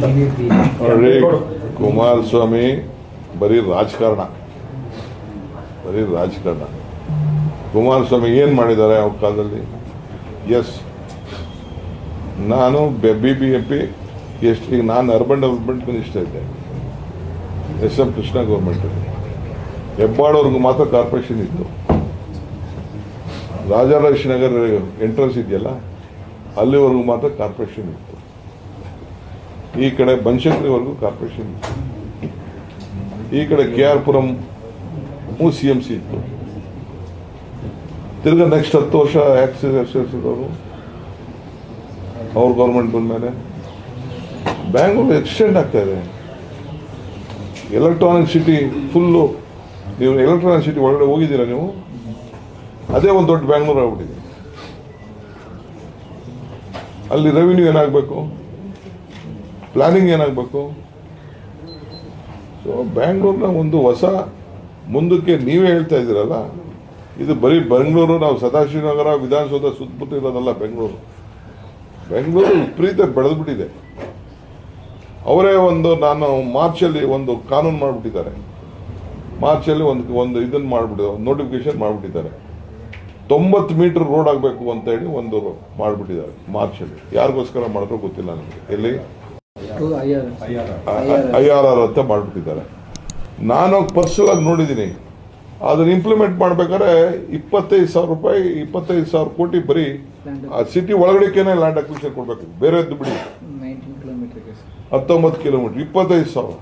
ನೋಡಿ ಕುಮಾರಸ್ವಾಮಿ ಬರೀ ರಾಜಕಾರಣ. ಬರೀ ರಾಜಕಾರಣ. ಕುಮಾರಸ್ವಾಮಿ ಏನು ಮಾಡಿದ್ದಾರೆ ಅವ್ರ ಕಾಲದಲ್ಲಿ? ಎಸ್ ನಾನು ಬಿ ಬಿ ಎಂ ಪಿ ಎಷ್ಟು ಈಗ ನಾನು ಅರ್ಬನ್ ಡೆವಲಪ್ಮೆಂಟ್ ಮಿನಿಸ್ಟರ್ ಇದ್ದೆ. ಎಸ್ ಎಂ ಕೃಷ್ಣ ಗೌರ್ಮೆಂಟಲ್ಲಿ ಹೆಬ್ಬಾಳವ್ರಿಗೂ ಮಾತ್ರ ಕಾರ್ಪೊರೇಷನ್ ಇತ್ತು. ರಾಜಾರಾಜ್ ನಗರ್ ಎಂಟ್ರೆನ್ಸ್ ಇದೆಯಲ್ಲ ಅಲ್ಲಿವರೆಗೂ ಮಾತ್ರ ಕಾರ್ಪೊರೇಷನ್ ಇತ್ತು. ಈ ಕಡೆ ಬನಶಂಕರಿವರೆಗೂ ಕಾರ್ಪೊರೇಷನ್ ಈ ಕಡೆ K R Puram C M C ಇತ್ತು. ತಿರ್ಗಾ ನೆಕ್ಸ್ಟ್ ಹತ್ತು ವರ್ಷ ಆಕ್ಸಿಸ್ ಅವರು ಅವ್ರ ಗೌರ್ಮೆಂಟ್ ಬಂದಮೇಲೆ. ಬ್ಯಾಂಗ್ಳೂರು ಎಕ್ಸ್ಟೆಂಡ್ ಆಗ್ತಾ ಇದೆ. ಎಲೆಕ್ಟ್ರಾನಿಕ್ ಸಿಟಿ ಫುಲ್ಲು ನೀವು ಎಲೆಕ್ಟ್ರಾನಿಕ್ ಸಿಟಿ ಒಳಗಡೆ ಹೋಗಿದ್ದೀರಾ ನೀವು? ಅದೇ ಒಂದು ದೊಡ್ಡ ಬ್ಯಾಂಗ್ಳೂರು ಆಗ್ಬಿಟ್ಟಿದೆ. ಅಲ್ಲಿ ರೆವಿನ್ಯೂ ಏನಾಗಬೇಕು? ಪ್ಲಾನಿಂಗ್ ಏನಾಗಬೇಕು? ಸೊ ಬ್ಯಾಂಗ್ಳೂರ್ನ ಒಂದು ಹೊಸ ಮುಂದಕ್ಕೆ ನೀವೇ ಹೇಳ್ತಾ ಇದ್ದೀರಲ್ಲ, ಇದು ಬರೀ ಬೆಂಗಳೂರು ನಾವು ಸದಾಶಿವನಗರ ವಿಧಾನಸೌಧ ಸುತ್ತಮುತ್ತ ಇರೋದಲ್ಲ ಬೆಂಗಳೂರು ಬೆಂಗಳೂರು ವಿಪರೀತ ಬೆಳೆದ್ಬಿಟ್ಟಿದೆ. ಅವರೇ ಒಂದು ನಾನು ಮಾರ್ಚಲ್ಲಿ ಒಂದು ಕಾನೂನು ಮಾಡಿಬಿಟ್ಟಿದ್ದಾರೆ. ಮಾರ್ಚಲ್ಲಿ ಒಂದು ಒಂದು ಇದನ್ನು ಮಾಡಿಬಿಟ್ಟು ನೋಟಿಫಿಕೇಶನ್ ಮಾಡಿಬಿಟ್ಟಿದ್ದಾರೆ. ತೊಂಬತ್ತು ಮೀಟರ್ ರೋಡ್ ಆಗಬೇಕು ಅಂತ ಹೇಳಿ ಒಂದು ಮಾಡಿಬಿಟ್ಟಿದ್ದಾರೆ ಮಾರ್ಚಲ್ಲಿ. ಯಾರಿಗೋಸ್ಕರ ಮಾಡಿದ್ರು ಗೊತ್ತಿಲ್ಲ ನನಗೆ ಎಲ್ಲಿ? ಐ ಆರ್ ಆರ್ ಅಂತ ಮಾಡಿಬಿಟ್ಟಿದ್ದಾರೆ. ನಾನು ಪರ್ಸನಲ್ ಆಗಿ ನೋಡಿದ್ದೀನಿ ಅದನ್ನ ಇಂಪ್ಲಿಮೆಂಟ್ ಮಾಡ್ಬೇಕಾದ್ರೆ ಇಪ್ಪತ್ತೈದು ಸಾವಿರ ರೂಪಾಯಿ ಇಪ್ಪತ್ತೈದು ಸಾವಿರ ಕೋಟಿ ಬರೀ ಆ ಸಿಟಿ ಒಳಗಡೆಕೇನೆ ಲ್ಯಾಂಡ್ ಅಕ್ವಿಷನ್ ಕೊಡಬೇಕು. ಬೇರೆದ್ದು ಬಿಡಿ. ಹತ್ತೊಂಬತ್ತು ಕಿಲೋಮೀಟರ್ ಇಪ್ಪತ್ತೈದು ಸಾವಿರ.